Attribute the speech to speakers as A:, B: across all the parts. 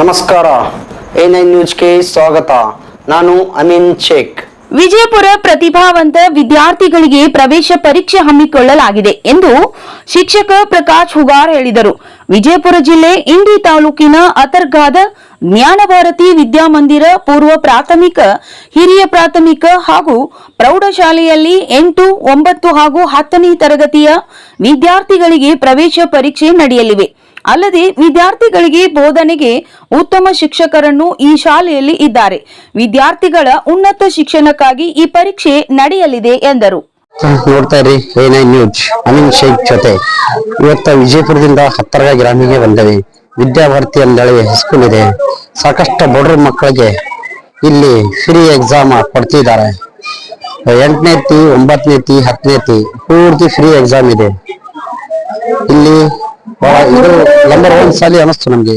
A: ನಮಸ್ಕಾರ. A nine ನ್ಯೂಸ್ಗೆ ಸ್ವಾಗತ. ನಾನು ಅಮೀನ್ ಶೇಖ್.
B: ವಿಜಯಪುರ ಪ್ರತಿಭಾವಂತ ವಿದ್ಯಾರ್ಥಿಗಳಿಗೆ ಪ್ರವೇಶ ಪರೀಕ್ಷೆ ಹಮ್ಮಿಕೊಳ್ಳಲಾಗಿದೆ ಎಂದು ಶಿಕ್ಷಕ ಪ್ರಕಾಶ್ ಹುಗಾರ್ ಹೇಳಿದರು. ವಿಜಯಪುರ ಜಿಲ್ಲೆ ಇಂಡಿ ತಾಲೂಕಿನ ಅತರ್ಗಾದ ಜ್ಞಾನಭಾರತಿ ವಿದ್ಯಾಮಂದಿರ ಪೂರ್ವ ಪ್ರಾಥಮಿಕ, ಹಿರಿಯ ಪ್ರಾಥಮಿಕ ಹಾಗೂ ಪ್ರೌಢಶಾಲೆಯಲ್ಲಿ ಎಂಟು, ಒಂಬತ್ತು ಹಾಗೂ ಹತ್ತನೇ ತರಗತಿಯ ವಿದ್ಯಾರ್ಥಿಗಳಿಗೆ ಪ್ರವೇಶ ಪರೀಕ್ಷೆ ನಡೆಯಲಿವೆ. ಅಲ್ಲದೆ ವಿದ್ಯಾರ್ಥಿಗಳಿಗೆ ಬೋಧನೆಗೆ ಉತ್ತಮ ಶಿಕ್ಷಕರನ್ನು ಈ ಶಾಲೆಯಲ್ಲಿ ಇದ್ದಾರೆ. ವಿದ್ಯಾರ್ಥಿಗಳ ಉನ್ನತ ಶಿಕ್ಷಣಕ್ಕಾಗಿ ಈ ಪರೀಕ್ಷೆ ನಡೆಯಲಿದೆ ಎಂದರು.
A: ನೋಡ್ತಾ ಇರಿ ನ್ಯೂಸ್ ಅಮೀನ್ ಶೇಖ್ ಜೊತೆ. ಇವತ್ತ ವಿಜಯಪುರದಿಂದ ಹತ್ತರ ಗ್ರಾಮಿಗೆ ಬಂದವೆ ವಿದ್ಯಾಭಾರತಿ ಅಂದೇಳಿ ಹೈಸ್ಕೂಲ್ ಇದೆ. ಸಾಕಷ್ಟು ಬಡ್ರ ಮಕ್ಕಳಿಗೆ ಇಲ್ಲಿ ಫ್ರೀ ಎಕ್ಸಾಮ್ ಕೊಡ್ತಿದ್ದಾರೆ. ಎಂಟನೇತಿ ಒಂಬತ್ತನೇತಿ ಹತ್ತನೇತಿ ಪೂರ್ತಿ ಫ್ರೀ ಎಕ್ಸಾಮ್ ಇದೆ. ಇಲ್ಲಿ ಇದು ನಂಬರ್ ಒನ್ ಸಾಲಿ ಅನಿಸ್ತು ನಮ್ಗೆ.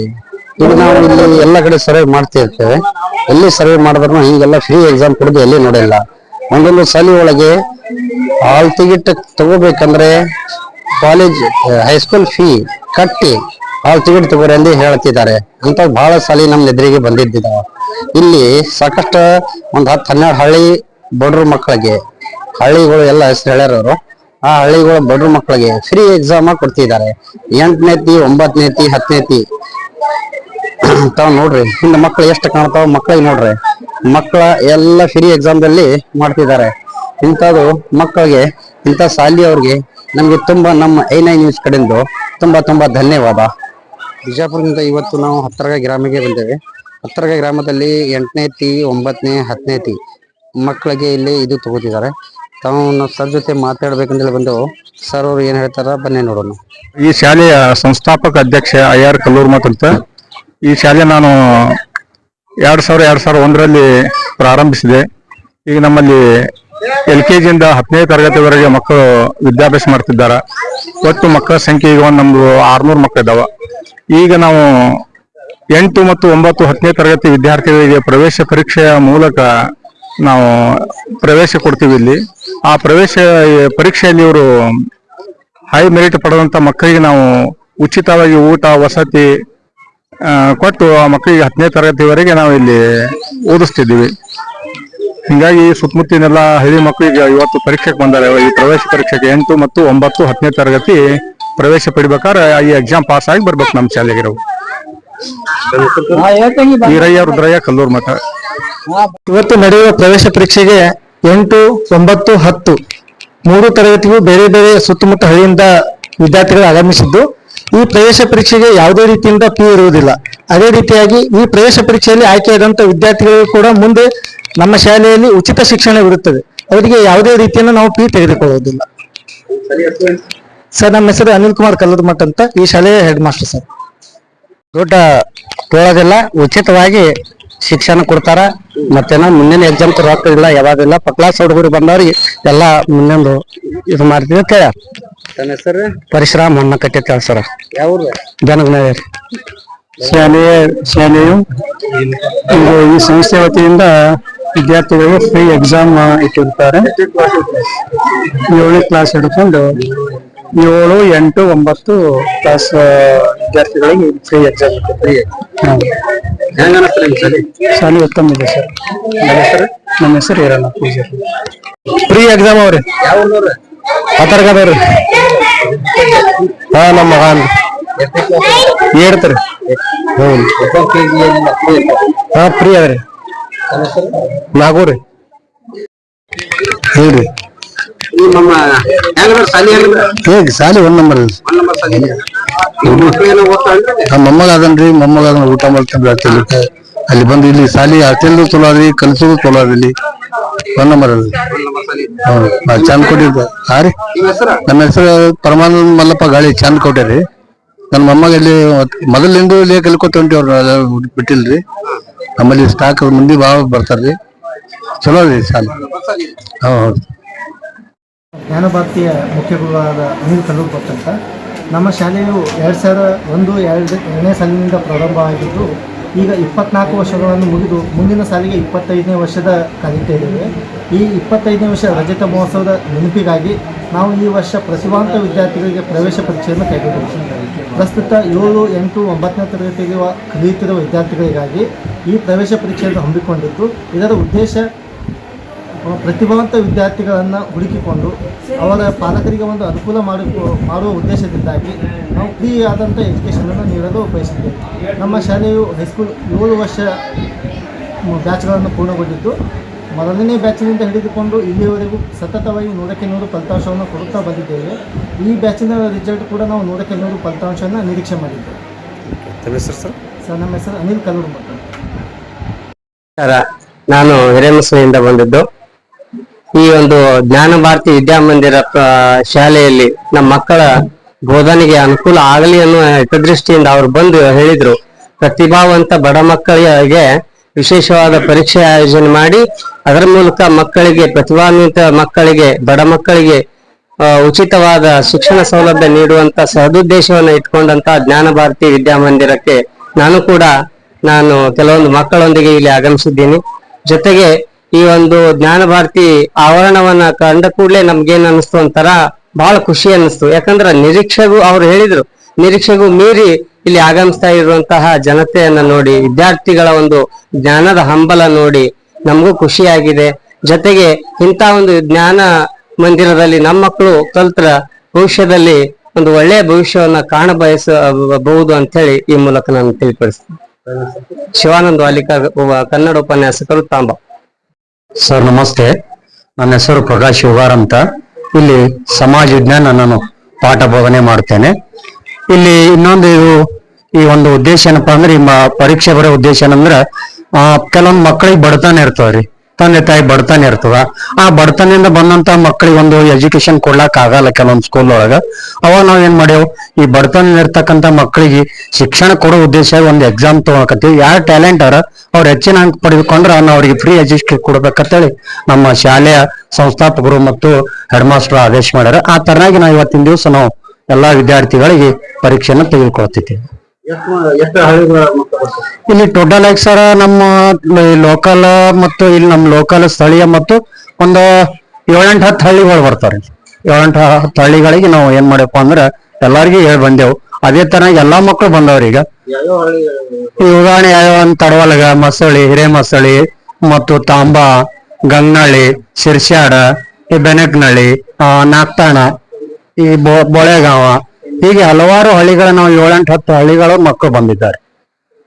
A: ಈಗ ನಾವು ಇಲ್ಲಿ ಎಲ್ಲ ಕಡೆ ಸರ್ವೆ ಮಾಡ್ತಾ ಇರ್ತೇವೆ. ಎಲ್ಲಿ ಸರ್ವೆ ಮಾಡಿದ್ರು ಹೀಗೆಲ್ಲ ಫ್ರೀ ಎಕ್ಸಾಮ್ ಕೊಡೋದು ಎಲ್ಲಿ ನೋಡಿಲ್ಲ. ಒಂದೊಂದು ಸಾಲಿ ಒಳಗೆ ಹಾಲ್ ಟಿಕೆಟ್ ತಗೋಬೇಕಂದ್ರೆ ಕಾಲೇಜ್ ಹೈಸ್ಕೂಲ್ ಫೀ ಕಟ್ಟಿ ಹಾಲ್ ಟಿಕೆಟ್ ತಗೋರಿ ಎಂದು ಹೇಳ್ತಿದ್ದಾರೆ. ಅಂತ ಬಹಳ ಸಾಲಿ ನಮ್ಮ ಎದುರಿಗೆ ಬಂದಿದ್ದಾವೆ ಇಲ್ಲಿ ಸಾಕಷ್ಟು ಒಂದು ಹತ್ತು ಹನ್ನೆರಡು ಹಳ್ಳಿ ಬಡ್ರ ಮಕ್ಕಳಿಗೆ ಹಳ್ಳಿಗಳು ಎಲ್ಲ ಹೆಸರು ಹೇಳ್ಯಾರವರು. ಆ ಹಳ್ಳಿಗಳ ಬಡ್ರ ಮಕ್ಕಳಿಗೆ ಫ್ರೀ ಎಕ್ಸಾಮ್ ಕೊಡ್ತಿದ್ದಾರೆ. ಎಂಟನೇತಿ ಒಂಬತ್ತನೇತಿ ಹತ್ತನೇತಿ ತಾವ್ ನೋಡ್ರಿ, ಹಿಂದ ಮಕ್ಳು ಎಷ್ಟು ಕಾಣ್ತಾವ ಮಕ್ಳಿಗೆ ನೋಡ್ರಿ. ಮಕ್ಕಳ ಎಲ್ಲ ಫ್ರೀ ಎಕ್ಸಾಮ್ದಲ್ಲಿ ಮಾಡ್ತಿದ್ದಾರೆ. ಇಂಥದ್ದು ಮಕ್ಕಳಿಗೆ ಇಂಥ ಶಾಲಿ ಅವ್ರಿಗೆ ನಮ್ಗೆ ತುಂಬಾ ನಮ್ಮ ಐ ನೈನ್ ನ್ಯೂಸ್ ಕಡೆಯಿಂದ ತುಂಬಾ ತುಂಬಾ ಧನ್ಯವಾದ. ಬಿಜಾಪುರದಿಂದ ಇವತ್ತು ನಾವು ಹತ್ತರಗ ಗ್ರಾಮಿಗೆ ಬಂದೇವೆ. ಹತ್ತರಗ ಗ್ರಾಮದಲ್ಲಿ ಎಂಟನೇತಿ ಒಂಬತ್ತನೇ ಹತ್ತನೇತಿ ಮಕ್ಕಳಿಗೆ ಇಲ್ಲಿ ಇದು ತಗೋತಿದ್ದಾರೆ. ತಾವು ಸರ್ ಜೊತೆ ಮಾತಾಡ್ಬೇಕಂತೇಳಿ ಬಂದು ಸರ್ ಅವರು ಏನ್ ಹೇಳ್ತಾರ ಬನ್ನಿ ನೋಡೋಣ.
C: ಈ ಶಾಲೆಯ ಸಂಸ್ಥಾಪಕ ಅಧ್ಯಕ್ಷ ಐ ಆರ್ ಕಲ್ಲೂರ್ ಅಂತ ಈ ಶಾಲೆ ನಾನು ಎರಡ್ ಸಾವಿರ ಎರಡ್ ಸಾವಿರ ಒಂದರಲ್ಲಿ ಪ್ರಾರಂಭಿಸಿದೆ. ಈಗ ನಮ್ಮಲ್ಲಿ ಎಲ್ ಕೆ ಜಿಯಿಂದ ಹತ್ತನೇ ತರಗತಿವರೆಗೆ ಮಕ್ಕಳು ವಿದ್ಯಾಭ್ಯಾಸ ಮಾಡ್ತಿದ್ದಾರೆ. ಒಟ್ಟು ಮಕ್ಕಳ ಸಂಖ್ಯೆ ಈಗ ಒಂದು ನಮ್ದು ಆರ್ನೂರು ಮಕ್ಕಳು ಇದಾವ. ಈಗ ನಾವು ಎಂಟು ಮತ್ತು ಒಂಬತ್ತು ಹತ್ತನೇ ತರಗತಿ ವಿದ್ಯಾರ್ಥಿಗಳಿಗೆ ಪ್ರವೇಶ ಪರೀಕ್ಷೆಯ ಮೂಲಕ ನಾವು ಪ್ರವೇಶ ಕೊಡ್ತೀವಿ ಇಲ್ಲಿ. ಆ ಪ್ರವೇಶ ಪರೀಕ್ಷೆಯಲ್ಲಿ ಇವರು ಹೈ ಮೆರಿಟ್ ಪಡೆದಂತ ಮಕ್ಕಳಿಗೆ ನಾವು ಉಚಿತವಾಗಿ ಊಟ ವಸತಿ ಕೊಟ್ಟು ಆ ಮಕ್ಕಳಿಗೆ ಹತ್ತನೇ ತರಗತಿವರೆಗೆ ನಾವು ಇಲ್ಲಿ ಓದಿಸ್ತಿದ್ದೀವಿ. ಹಿಂಗಾಗಿ ಸುತ್ತಮುತ್ತಲಿನೆಲ್ಲ ಹಳ್ಳಿ ಮಕ್ಕಳಿಗೆ ಇವತ್ತು ಪರೀಕ್ಷೆಗೆ ಬಂದಾರೆ. ಈ ಪ್ರವೇಶ ಪರೀಕ್ಷೆಗೆ ಎಂಟು ಮತ್ತು ಒಂಬತ್ತು ಹತ್ತನೇ ತರಗತಿ ಪ್ರವೇಶ ಪಡಿಬೇಕಾದ್ರೆ ಈ ಎಕ್ಸಾಮ್ ಪಾಸ್ ಆಗಿ ಬರ್ಬೇಕು ನಮ್ಮ ಶಾಲೆಗೆ ಈರಯ್ಯ ವೀರಯ್ಯ ರುದ್ರಯ್ಯ ಕಲ್ಲೂರು ಮಠ.
D: ಇವತ್ತು ನಡೆಯುವ ಪ್ರವೇಶ ಪರೀಕ್ಷೆಗೆ ಎಂಟು, ಒಂಬತ್ತು, ಹತ್ತು ಮೂರು ತರಗತಿಗೂ ಬೇರೆ ಬೇರೆ ಸುತ್ತಮುತ್ತ ಹಳ್ಳಿಯಿಂದ ವಿದ್ಯಾರ್ಥಿಗಳು ಆಗಮಿಸಿದ್ದು. ಈ ಪ್ರವೇಶ ಪರೀಕ್ಷೆಗೆ ಯಾವುದೇ ರೀತಿಯಿಂದ ಪಿ ಇರುವುದಿಲ್ಲ. ಅದೇ ರೀತಿಯಾಗಿ ಈ ಪ್ರವೇಶ ಪರೀಕ್ಷೆಯಲ್ಲಿ ಆಯ್ಕೆಯಾದಂತ ವಿದ್ಯಾರ್ಥಿಗಳು ಕೂಡ ಮುಂದೆ ನಮ್ಮ ಶಾಲೆಯಲ್ಲಿ ಉಚಿತ ಶಿಕ್ಷಣವಿರುತ್ತದೆ ಅವರಿಗೆ ಯಾವುದೇ ರೀತಿಯನ್ನು ನಾವು ಪಿ ತೆಗೆದುಕೊಳ್ಳುವುದಿಲ್ಲ. ಸರ್, ನಮ್ಮ ಹೆಸರು ಅನಿಲ್ ಕುಮಾರ್ ಕಲ್ಲದಮಠ ಮಠ್ ಅಂತ ಈ ಶಾಲೆಯ ಹೆಡ್ ಮಾಸ್ಟರ್ ಸರ್.
A: ದೊಡ್ಡ ಉಚಿತವಾಗಿ ಶಿಕ್ಷಣ ಕೊಡ್ತಾರ ಮತ್ತೇನ ಮುಂದಿನ ಎಕ್ಸಾಮ್ ರೊಕ್ಕ ಇಲ್ಲ ಯಾವಾಗಿಲ್ಲ ಕ್ಲಾಸ್ ಹುಡುಗರು ಬಂದವ್ರಿಗೆ ಎಲ್ಲಾ ಮುಂದೊಂದು ಇದು ಮಾಡ್ತೀವಿ ಕೇಳ ಹೆಸರು? ಪರಿಶ್ರಮ ಕಟ್ಟೆ ಕಟ್ಟಿ ಸರ. ಯಾವ ಜನಗನಗರ್
C: ಶಾಲೆಯ ಶಾಲೆಯು ಇದು ಈ ಸಂಸ್ಥೆ ವತಿಯಿಂದ ವಿದ್ಯಾರ್ಥಿಗಳಿಗೆ ಫ್ರೀ ಎಕ್ಸಾಮ್ ಇಟ್ಟಿರ್ತಾರೆ. ಏಳನೇ ಕ್ಲಾಸ್ ಹಿಡ್ಕೊಂಡು ಏಳು ಎಂಟು ಒಂಬತ್ತು ಕ್ಲಾಸ್ ವಿದ್ಯಾರ್ಥಿಗಳಿಗೆ ಫ್ರೀ ಎಕ್ಸಾಮ್ ಫ್ರೀ
A: ಹೆಂಗ ಸರಿ?
C: ಶಾಲೆ ಉತ್ತಮ ಇದೆ ಸರ್. ನಮ್ಮ ಹೆಸರು? ನಮ್ಮ ಹೆಸರು ಇರಲ್ಲ ಪೂಜಾರಿ ಫ್ರೀ ಎಕ್ಸಾಮ್ ಅವ್ರಿ? ಪತ್ರಕದವ್ರಿ ಹಾ ನಮ್ಮ ಮಗ ಹೇಳ್ತಾರೆ
A: ಹ್ಞೂ.
C: ಹಾ ಫ್ರೀ ಅದ್ರಿ ನಾಗೂರಿ ಹೇಳ್ರಿ
A: ನಮ್ಮ ಹೆಂಗದ ಸಾಲಿ ಹೆಂಗದ
C: ಹೇಗ್ ಸಾಲಿ ಒಂದ್ ನಂಬರ್
A: ಒಂದ್ ನಂಬರ್ ಸಾಲಿ ಇದೆ. ನಿಮ್ಮ ಮಕ್ಳು ಏನೋ ಓದ್ತಾವೇನ್ರಿ?
C: ನಮ್ಮ ಮೊಮ್ಮಗ ಅದನ್ರಿ ಮೊಮ್ಮಗ ಅದನ್ನ ಊಟ ಮಾಡ್ತಾನೆ ಬೆಳ್ತಿಲ್ಲಿ ಅಲ್ಲಿ ಬಂದು ಇಲ್ಲಿ ಸಾಲಿ ಹತ್ತಿಲ್ದು ಚಲೋ ಅದ್ರಿ ಕಲ್ಸೋದು ಚಲೋ ಅದ ಇಲ್ಲಿ ಒಂದ್ ನಂಬರ್ ಅದ ಚಂದ ಕೊಟ್ಟಿದ್ದ ಹಾ ರೀ?
A: ನಿಮ್ಮ ಹೆಸರು?
C: ಪರಮಾನಂದ ಮಲ್ಲಪ್ಪ ಗಾಳಿ ಚಂದ ರೀ. ನನ್ನ ಮೊಮ್ಮಗ ಇಲ್ಲಿ ಮೊದಲಿಂದ ಇಲ್ಲಿ ಕಲ್ಕೊತ ಹೊಂಟಿವ್ರ ಬಿಟ್ಟಿಲ್ರಿ. ನಮ್ಮಲ್ಲಿ ಸ್ಟಾಕ್ ಮಂದಿ ಭಾಳ ಬರ್ತಾರ್ರಿ. ಚಲೋ ರೀ ಸಾಲಿ.
A: ಸಾಲಿ
C: ಹೌದು.
D: ಜ್ಞಾನಭಾರತಿಯ ಮುಖ್ಯ ಗುರುವಾದ ಅನಿಲ್ ಕಲ್ಲೂರ್ ಭಟ್ ಅಂತ ನಮ್ಮ ಶಾಲೆಯು ಎರಡು ಸಾವಿರ ಒಂದು ಎರಡು ಎರಡನೇ ಸಾಲಿನಿಂದ ಪ್ರಾರಂಭವಾಗಿದ್ದು ಈಗ ಇಪ್ಪತ್ನಾಲ್ಕು ವರ್ಷಗಳನ್ನು ಮುಗಿದು ಮುಂದಿನ ಸಾಲಿಗೆ ಇಪ್ಪತ್ತೈದನೇ ವರ್ಷದ ಕಲಿತಾ ಇದ್ದೇವೆ. ಈ ಇಪ್ಪತ್ತೈದನೇ ವರ್ಷ ರಜತ ಮಹೋತ್ಸವದ ನೆನಪಿಗಾಗಿ ನಾವು ಈ ವರ್ಷ ಪ್ರತಿಭಾಂತ ವಿದ್ಯಾರ್ಥಿಗಳಿಗೆ ಪ್ರವೇಶ ಪರೀಕ್ಷೆಯನ್ನು ಕೈಗೊಂಡಿದ್ದೇವೆ. ಪ್ರಸ್ತುತ ಏಳು ಎಂಟು ಒಂಬತ್ತನೇ ತರಗತಿಗೆ ಕಲಿಯುತ್ತಿರುವ ವಿದ್ಯಾರ್ಥಿಗಳಿಗಾಗಿ ಈ ಪ್ರವೇಶ ಪರೀಕ್ಷೆಯನ್ನು ಹಮ್ಮಿಕೊಂಡಿದ್ದು, ಇದರ ಉದ್ದೇಶ ಪ್ರತಿಭಾವಂತ ವಿದ್ಯಾರ್ಥಿಗಳನ್ನು ಹುಡುಕಿಕೊಂಡು ಅವರ ಪಾಲಕರಿಗೆ ಒಂದು ಅನುಕೂಲ ಮಾಡಿ ಮಾಡುವ ಉದ್ದೇಶದಿಂದಾಗಿ ನಾವು ಫ್ರೀ ಆದಂಥ ಎಜುಕೇಷನನ್ನು ನೀಡಲು ಬಯಸಿದ್ದೇವೆ. ನಮ್ಮ ಶಾಲೆಯು ಹೈಸ್ಕೂಲ್ ಏಳು ವರ್ಷ ಬ್ಯಾಚ್ಗಳನ್ನು ಪೂರ್ಣಗೊಂಡಿದ್ದು ಮೊದಲನೇ ಬ್ಯಾಚಿನಿಂದ ಹಿಡಿದುಕೊಂಡು ಇಲ್ಲಿಯವರೆಗೂ ಸತತವಾಗಿ ನೂರಕ್ಕೆ ನೂರು ಫಲಿತಾಂಶವನ್ನು ಕೊಡುತ್ತಾ ಬಂದಿದ್ದೇವೆ. ಈ ಬ್ಯಾಚಿನ ರಿಸಲ್ಟ್ ಕೂಡ ನಾವು ನೂರಕ್ಕೆ ನೂರು ಫಲಿತಾಂಶವನ್ನು ನಿರೀಕ್ಷೆ ಮಾಡಿದ್ದೇವೆ.
E: ಹೆಸರು ಸರ್?
D: ಸರ್ ನಮ್ಮ ಹೆಸರು ಅನಿಲ್ ಕಲ್ಲೂರು
E: ನಮಸ್ಕಾರ ನಾನು ಹಿರೇಮಸ್ವಿಯಿಂದ ಬಂದಿದ್ದು. ಈ ಒಂದು ಜ್ಞಾನ ಭಾರತಿ ವಿದ್ಯಾಮಂದಿರ ಶಾಲೆಯಲ್ಲಿ ನಮ್ಮ ಮಕ್ಕಳ ಬೋಧನೆಗೆ ಅನುಕೂಲ ಆಗಲಿ ಅನ್ನೋ ಹಿತದೃಷ್ಟಿಯಿಂದ ಅವರು ಬಂದು ಹೇಳಿದ್ರು. ಪ್ರತಿಭಾವಂತ ಬಡ ಮಕ್ಕಳಿಗೆ ವಿಶೇಷವಾದ ಪರೀಕ್ಷೆ ಆಯೋಜನೆ ಮಾಡಿ, ಅದರ ಮೂಲಕ ಮಕ್ಕಳಿಗೆ, ಪ್ರತಿಭಾನ್ವಿತ ಮಕ್ಕಳಿಗೆ, ಬಡ ಮಕ್ಕಳಿಗೆ ಉಚಿತವಾದ ಶಿಕ್ಷಣ ಸೌಲಭ್ಯ ನೀಡುವಂತ ಸದುದ್ದೇಶವನ್ನು ಇಟ್ಕೊಂಡಂತ ಜ್ಞಾನ ಭಾರತಿ ವಿದ್ಯಾಮಂದಿರಕ್ಕೆ ನಾನು ಕೂಡ ನಾನು ಕೆಲವೊಂದು ಮಕ್ಕಳೊಂದಿಗೆ ಇಲ್ಲಿ ಆಗಮಿಸಿದ್ದೀನಿ. ಜೊತೆಗೆ ಈ ಒಂದು ಜ್ಞಾನ ಭಾರತಿ ಆವರಣವನ್ನ ಕಂಡ ಕೂಡಲೇ ನಮ್ಗೇನ್ ಅನಿಸ್ತು ಅಂತಾರ ಬಹಳ ಖುಷಿ ಅನಿಸ್ತು ಯಾಕಂದ್ರೆ ನಿರೀಕ್ಷೆಗೂ ಅವ್ರು ಹೇಳಿದ್ರು. ನಿರೀಕ್ಷೆಗೂ ಮೀರಿ ಇಲ್ಲಿ ಆಗಮಿಸ್ತಾ ಇರುವಂತಹ ಜನತೆಯನ್ನ ನೋಡಿ, ವಿದ್ಯಾರ್ಥಿಗಳ ಒಂದು ಜ್ಞಾನದ ಹಂಬಲ ನೋಡಿ ನಮಗೂ ಖುಷಿಯಾಗಿದೆ. ಜೊತೆಗೆ ಇಂಥ ಒಂದು ಜ್ಞಾನ ಮಂದಿರದಲ್ಲಿ ನಮ್ಮ ಮಕ್ಕಳು ಕಲ್ತ್ರ ಭವಿಷ್ಯದಲ್ಲಿ ಒಂದು ಒಳ್ಳೆಯ ಭವಿಷ್ಯವನ್ನ ಕಾಣ ಬಯಸಬಹುದು ಅಂತ ಹೇಳಿ ಈ ಮೂಲಕ ನಾನು ತಿಳಿಪಡಿಸ್ತೇನೆ. ಶಿವಾನಂದ್ ವಾಲಿಕಾ ಕನ್ನಡ ಉಪನ್ಯಾಸಕರು ತಾಂಬ.
F: ಸರ್, ನಮಸ್ತೆ. ನನ್ನ ಹೆಸರು ಪ್ರಕಾಶ್ ಶಿವಾರ್ ಅಂತ. ಇಲ್ಲಿ ಸಮಾಜ ವಿಜ್ಞಾನ ನಾನು ಪಾಠ ಬೋಧನೆ ಮಾಡ್ತೇನೆ. ಇಲ್ಲಿ ಇನ್ನೊಂದು ಈ ಒಂದು ಉದ್ದೇಶ ಏನಪ್ಪಾ ಅಂದ್ರೆ ಈ ಪರೀಕ್ಷೆ ಬರೋ ಉದ್ದೇಶ ಏನಂದ್ರ ಕೆಲವೊಂದು ಮಕ್ಕಳಿಗೆ ಬಡತನ ಇರ್ತಾವ್ರಿ ತಂದೆ ತಾಯಿ ಬಡತನ ಇರ್ತದ. ಆ ಬಡತನದಿಂದ ಬಂದಂತ ಮಕ್ಕಳಿಗೆ ಒಂದು ಎಜುಕೇಶನ್ ಕೊಡ್ಲಾಕ್ ಆಗಲ್ಲ ಕೆಲವೊಂದು ಸ್ಕೂಲ್ ಒಳಗ. ಅವಾಗ ನಾವ್ ಏನ್ ಈ ಬಡತನ ಇರ್ತಕ್ಕಂತ ಮಕ್ಕಳಿಗೆ ಶಿಕ್ಷಣ ಕೊಡೋ ಉದ್ದೇಶ ಒಂದು ಎಕ್ಸಾಮ್ ತಗೊಳಕತ್ತೀವಿ. ಯಾರು ಟ್ಯಾಲೆಂಟ್ ಅವ್ರ ಅವ್ರು ಹೆಚ್ಚಿನ ಅಂಕ ಪಡೆದುಕೊಂಡ್ರೆ ನಾವು ಅವ್ರಿಗೆ ಫ್ರೀ ಎಜುಕೇಶನ್ ಕೊಡ್ಬೇಕಂತೇಳಿ ನಮ್ಮ ಶಾಲೆಯ ಸಂಸ್ಥಾಪಕರು ಮತ್ತು ಹೆಡ್ ಮಾಸ್ಟರ್ ಆದೇಶ ಮಾಡ್ಯಾರ. ಆ ತರನಾಗಿ ನಾವು ಇವತ್ತಿನ ದಿವಸ ನಾವು ಎಲ್ಲಾ ವಿದ್ಯಾರ್ಥಿಗಳಿಗೆ ಪರೀಕ್ಷೆಯನ್ನು ತೆಗೆದುಕೊಳ್ತಿದ್ದೀವಿ. ಇಲ್ಲಿ ಟೋಟಲ್ ಆಗಿ ಸರ್ ನಮ್ಮ ಲೋಕಲ್ ಮತ್ತು ಇಲ್ಲಿ ನಮ್ಮ ಲೋಕಲ್ ಸ್ಥಳೀಯ ಮತ್ತು ಒಂದು ಏಳೆಂಟು ಹತ್ತು ಹಳ್ಳಿಗಳು ಬರ್ತಾರೆ. ಏಳೆಂಟು ಹತ್ತು ಹಳ್ಳಿಗಳಿಗೆ ನಾವು ಏನ್ ಮಾಡ್ಯಪ್ಪ ಅಂದ್ರೆ ಎಲ್ಲಾರ್ಗಿ ಹೇಳಿ ಬಂದೆವು. ಅದೇ ತರ ಎಲ್ಲಾ ಮಕ್ಕಳು ಬಂದವ್ರಿ ಈಗ. ಉದಾಹರಣೆ ಅಂತ ತಡವಲಗ, ಮಸಳಿ, ಹಿರೇಮಸಳಿ, ಮತ್ತು ತಾಂಬ, ಗಂಗನಳ್ಳಿ ಶಿರ್ಶ್ಯಾಡ ಈ ಬೆನಕನಳ್ಳಿ ನಾಗ್ತಾಣ, ಈ ಬೊ- ಬೊಳೆಗಾಂವ ಹೀಗೆ ಹಲವಾರು ಹಳ್ಳಿಗಳ ನಾವು ಏಳೆಂಟು ಹತ್ತು ಹಳ್ಳಿಗಳ ಮಕ್ಕಳು ಬಂದಿದ್ದಾರೆ.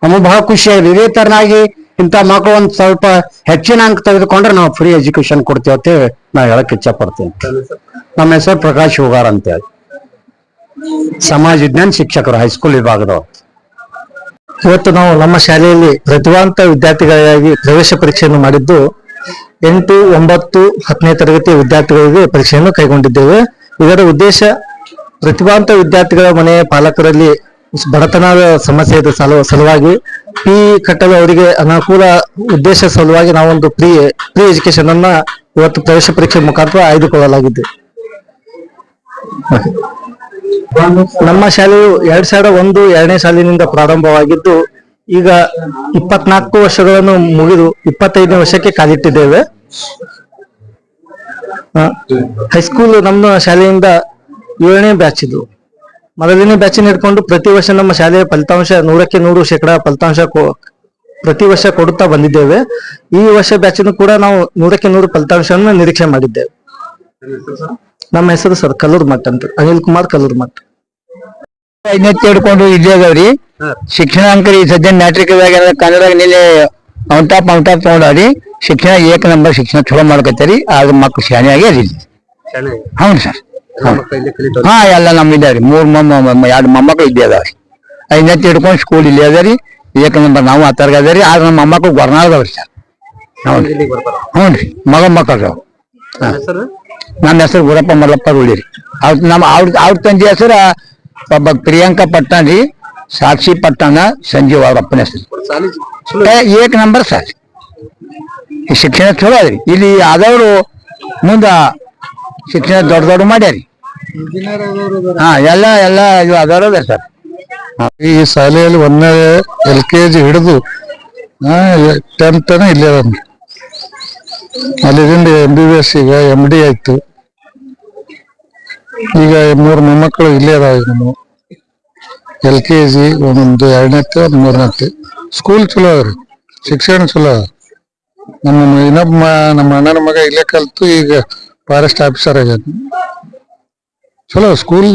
F: ನಮಗೆ ಬಹಳ ಖುಷಿ ಆಗಿದೆ. ಇದೇ ತರನಾಗಿ ಇಂಥ ಮಕ್ಕಳು ಒಂದು ಸ್ವಲ್ಪ ಹೆಚ್ಚಿನ ಅಂಕ ತೆಗೆದುಕೊಂಡ್ರೆ ನಾವು ಫ್ರೀ ಎಜುಕೇಶನ್ ಕೊಡ್ತೀವಿ ಅಂತ ನಾವು ಹೇಳಕ್ ಇಚ್ಛೆ ಪಡ್ತೀನಿ ನಮ್ಮ ಹೆಸರು ಪ್ರಕಾಶ್ ಹುಗಾರ್ ಅಂತ ಹೇಳಿ. ಸಮಾಜ ವಿಜ್ಞಾನ ಶಿಕ್ಷಕರು ಹೈಸ್ಕೂಲ್ ವಿಭಾಗದವರು.
D: ಇವತ್ತು ನಾವು ನಮ್ಮ ಶಾಲೆಯಲ್ಲಿ ಪ್ರತಿಭಾವಂತ ವಿದ್ಯಾರ್ಥಿಗಳಿಗಾಗಿ ಪ್ರವೇಶ ಪರೀಕ್ಷೆಯನ್ನು ಮಾಡಿದ್ದು ಎಂಟು ಒಂಬತ್ತು ಹತ್ತನೇ ತರಗತಿ ವಿದ್ಯಾರ್ಥಿಗಳಿಗೆ ಪರೀಕ್ಷೆಯನ್ನು ಕೈಗೊಂಡಿದ್ದೇವೆ. ಇದರ ಉದ್ದೇಶ ಪ್ರತಿಭಾವಂತ ವಿದ್ಯಾರ್ಥಿಗಳ ಮನೆಯ ಪಾಲಕರಲ್ಲಿ ಬಡತನದ ಸಮಸ್ಯೆ ಇದೆ ಸಲ ಸಲುವಾಗಿ ಪಿ ಕಟ್ಟಲು ಅವರಿಗೆ ಅನುಕೂಲ ಉದ್ದೇಶ ಸಲುವಾಗಿ ನಾವೊಂದು ಪ್ರೀ ಪ್ರೀ ಎಜುಕೇಶನ್ ಅನ್ನ ಇವತ್ತು ಪ್ರವೇಶ ಪರೀಕ್ಷೆ ಮುಖಾಂತರ ಆಯ್ದುಕೊಳ್ಳಲಾಗಿದೆ. ನಮ್ಮ ಶಾಲೆಯು ಎರಡ್ ಸಾವಿರದ ಒಂದು ಎರಡನೇ ಸಾಲಿನಿಂದ ಪ್ರಾರಂಭವಾಗಿದ್ದು, ಈಗ ಇಪ್ಪತ್ನಾಲ್ಕು ವರ್ಷಗಳನ್ನು ಮುಗಿದು ಇಪ್ಪತ್ತೈದನೇ ವರ್ಷಕ್ಕೆ ಕಾಲಿಟ್ಟಿದ್ದೇವೆ. ಹೈಸ್ಕೂಲ್ ನಮ್ಮ ಶಾಲೆಯಿಂದ ಏಳನೇ ಬ್ಯಾಚ್ ಇದು. ಮೊದಲನೇ ಬ್ಯಾಚಿನ ಹಿಡ್ಕೊಂಡು ಪ್ರತಿ ವರ್ಷ ನಮ್ಮ ಶಾಲೆಯ ಫಲಿತಾಂಶ ನೂರಕ್ಕೆ ನೂರು ಶೇಕಡ ಫಲಿತಾಂಶ ಪ್ರತಿ ವರ್ಷ ಕೊಡುತ್ತಾ ಬಂದಿದ್ದೇವೆ. ಈ ವರ್ಷ ಬ್ಯಾಚಿನ ಕೂಡ ನಾವು ನೂರಕ್ಕೆ ನೂರು ಫಲಿತಾಂಶವನ್ನು ನಿರೀಕ್ಷೆ ಮಾಡಿದ್ದೇವೆ. ನಮ್ಮ ಹೆಸರು ಸರ್ ಕಲ್ಲೂರ್ ಮಠ ಅಂತ. ಅನಿಲ್ ಕುಮಾರ್ ಕಲ್ಲೂರ್ ಮಠ್.
F: ಐದನೇ ಹಿಡ್ಕೊಂಡು ಇಲ್ಲೇ ಅದಾವ್ರಿ ಶಿಕ್ಷಣ ಅಂಕರಿ ಸದ್ಯ ಮ್ಯಾಟ್ರಿಕ್ ಕನ್ನಡ ನಿನ್ನೆ ಅವನ್ ಟಾಪ್ ಶಿಕ್ಷಣ ಏಕ ನಂಬರ್ ಶಿಕ್ಷಣ ಚಲೋ ಮಾಡ್ಕೊತಾರಿ. ಆಗ ಮಕ್ಳು ಶಾಣೆ ಆಗಿ ಅದಿಲ್ಲ ಹೌದು ಸರ್. ಹಾ. ಎಲ್ಲ ನಮ್ ಇದಾವ್ರಿ ಮೂರ್ ಮೊಮ್ಮ ಎರಡು ಮೊಮ್ಮಕ್ಳು ಇಲ್ಲೇ ಅದಾವ್ರಿ. ಐದನೇ ಹಿಡ್ಕೊಂಡು ಸ್ಕೂಲ್ ಇಲ್ಲಿ ಅದಾರಿ. ಏಕ ನಂಬರ್ ನಾವು ಹತ್ತರ್ಗ ಅದಾರಿ ಆದ್ರೆ ನಮ್ಮ ಮೊಮ್ಮಕ್ಳು ಗೊರ್ನಾಳದವ್ರಿ ಸರ್. ಹ್ಞೂ ರೀ. ಮಗ ಮಕ್ಕಳು ನಮ್ಮ ಹೆಸರು ಗುರಪ್ಪ ಮಲ್ಲಪ್ಪ ರೂಳಿರಿ ಅವ್ರ ನಮ್ಮ ಅವ್ರ ಅವ್ರ ತಂದೆ ಹೆಸರು ಒಬ್ಬ ಪ್ರಿಯಾಂಕಾ ಪಟ್ಟಣ ರೀ. ಸಾಕ್ಷಿ ಪಟ್ಟಣ ಸಂಜೀವ್ ಅವ್ರ ಅಪ್ಪನ ಹೆಸರು. ಏಕ್ ನಂಬರ್ ಸರ್ ಶಿಕ್ಷಣ ಚಲೋ ಅದ್ರಿ ಇಲ್ಲಿ ಆದವರು ಮುಂದ ಶಿಕ್ಷಣ ದೊಡ್ಡ ದೊಡ್ಡ ಮಾಡ್ಯಾರಿ. ಹಾ, ಎಲ್ಲ ಎಲ್ಲ ಅದಾರ ಸರ್.
C: ಈ ಶಾಲೆಯಲ್ಲಿ ಒಂದನೇ ಎಲ್ ಕೆ ಜಿ ಹಿಡಿದು ಟೆಂತ್ ಇಲ್ಲೇ ಅಲ್ಲಿಂದ ಎಂ ಬಿ ಬಿ ಎಸ್ ಈಗ ಎಂ ಡಿ ಆಯ್ತು. ಈಗ ಮೂರು ಮೊಮ್ಮಕ್ಕಳು ಇಲ್ಲೇ ಅದಾವ ನಮ್ಮ
G: ಎಲ್ ಕೆ ಜಿ ಒಂದೊಂದು ಎರಡನೇತ್ತೆ ಒಂದು ಸ್ಕೂಲ್ ಚಲೋ ಅದ್ರಿ ಶಿಕ್ಷಣ ಚಲೋ ಅದ ನಮ್ಮ ಇನ್ನೊಬ್ಬ ನಮ್ಮ ಅಣ್ಣನ ಮಗ ಇಲ್ಲೇ ಕಲ್ತು ಈಗ ಫಾರೆಸ್ಟ್ ಆಫೀಸರ್ ಆಗ್ಯಾನ ಚಲೋ ಸ್ಕೂಲ್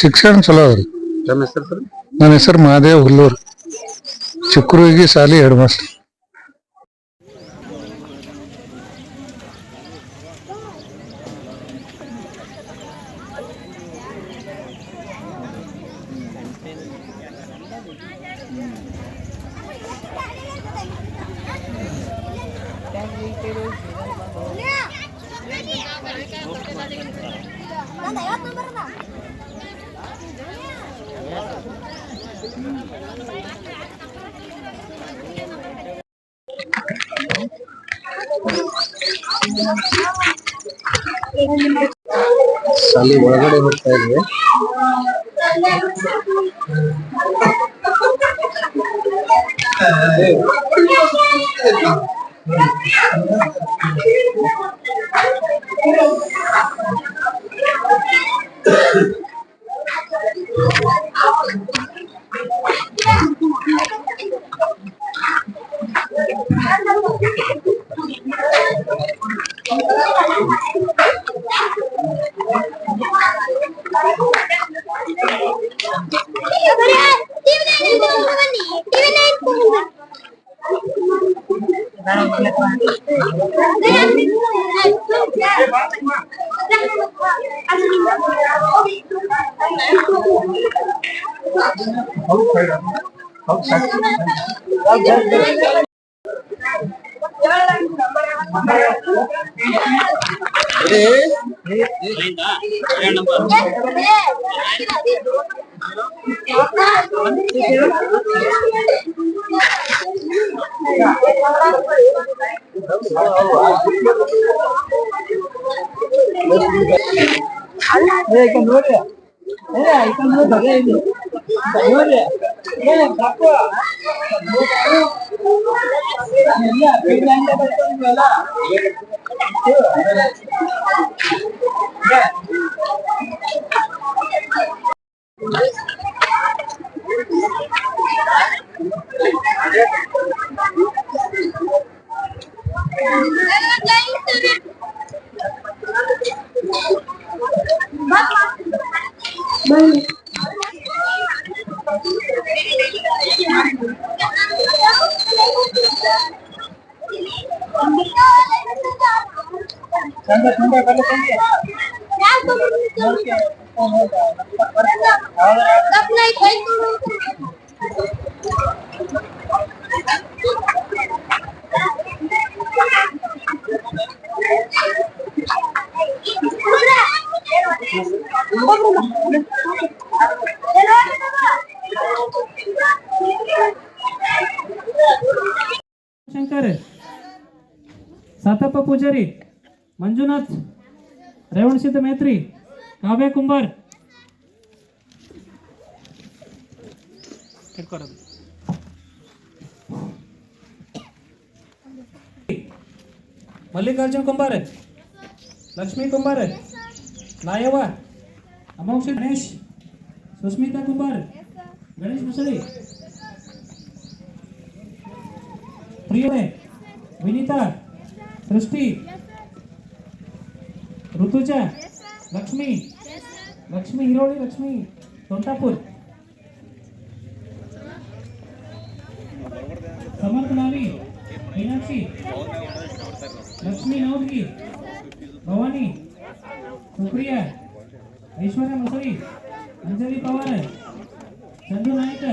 G: ಶಿಕ್ಷಣ ಚಲೋ
H: ಹೆಸರು ಸರ್?
G: ನನ್ನ ಹೆಸರು ಮಹಾದೇವ್ ಹುಲ್ಲೂರು. ಚಿಕ್ಕೂರಿಗೆ ಶಾಲೆ ಹೆಡ್ ಮಾಸ್ಟರ್. ಶಾಲೆ ಒಳಗಡೆ ಹೋಗ್ತಾ ಇದ್ದೇವೆ Hey.
I: I'm ನಂದು ಐವತ್ತು ನಂಬರ್ ಅದ
H: ಶಾಲೆ ಒಳಗಡೆ ಹೋಗ್ತಾ ಇದ್ವಿ
J: ಶಂಕರ್ ಸಾತಪ್ಪ ಪೂಜಾರಿ ಮಂಜುನಾಥ್ ರೇವಣಸಿದ್ಧ ಮೇತ್ರಿ ಕಾವ್ಯ ಕುಂಬಾರ್ ಹಿಡ್ಕೊಡೋದು. ಮಲ್ಲಿಕಾರ್ಜುನ್ ಕುಂಬಾರ್ ಲಕ್ಷ್ಮೀ ಕುಂಬಾರ್ ಲಾಯವ್ವ ಅಮೋಕ್ಷ ಗಣೇಶ್ ಸುಸ್ಮಿತಾ ಕುಂಬಾರ್ ಗಣೇಶ್ ಮುಸಳಿ ಪ್ರಿಯಳೆ ವಿನೀತಾ दृष्टि। ऋतुजा। लक्ष्मी। लक्ष्मी हिरोली लक्ष्मी। तोटापुर समर्थ नावी। मीनाक्षी। लक्ष्मी नवगी भवानी। सुप्रिया। ऐश्वर्या मसरी। अंजलि पवार। चंदू नायक।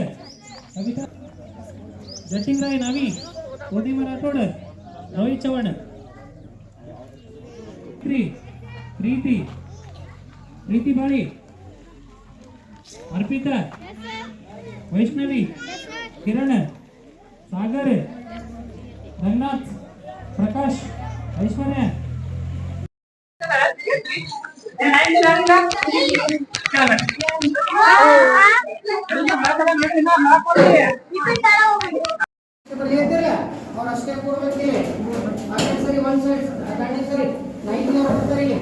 J: कविता। जतिन राय नावी। उदय राठौड। रवि चव्हाण। ಪ್ರೀ ಪ್ರೀತಿ ಪ್ರೀತಿ ಬಾಳಿ ಅರ್ಪಿತಾ ವೈಷ್ಣವಿ ಕಿರಣ್ ಸಾಗರ್ ರಂಗನಾಥ್ ಪ್ರಕಾಶ್ ಐಶ್ವರ್ಯ
K: ಅವ್ರು करेंगे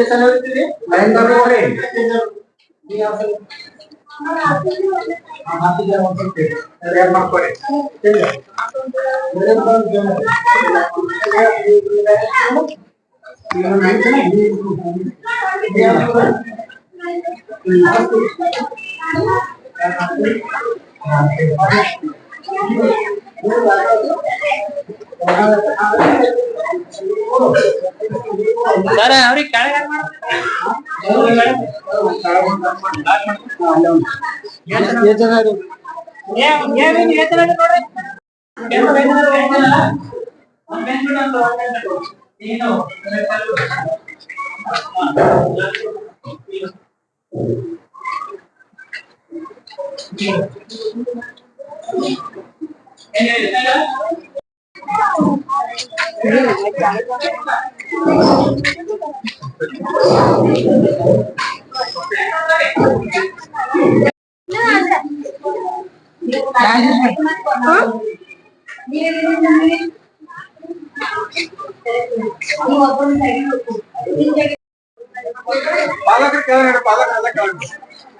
K: ಒಂದೇ
D: ಸಲ ಹೇಳ್ತೀರಿ ಲೈನ್ ಬರ್ರಿ ಮಾಡ್ಕೊಡಿ
H: ಸರ್ ಅವ್ರಿಗೆ ಕೆಳಗೆ ಏನೇನು ಹೇಳ್ತಾರೆ ನೋಡ್ರಿ ಏನು ಬೇಜಾರು ಹೇಳ್ತಿಲ್ಲ?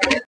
H: ಒಂದ್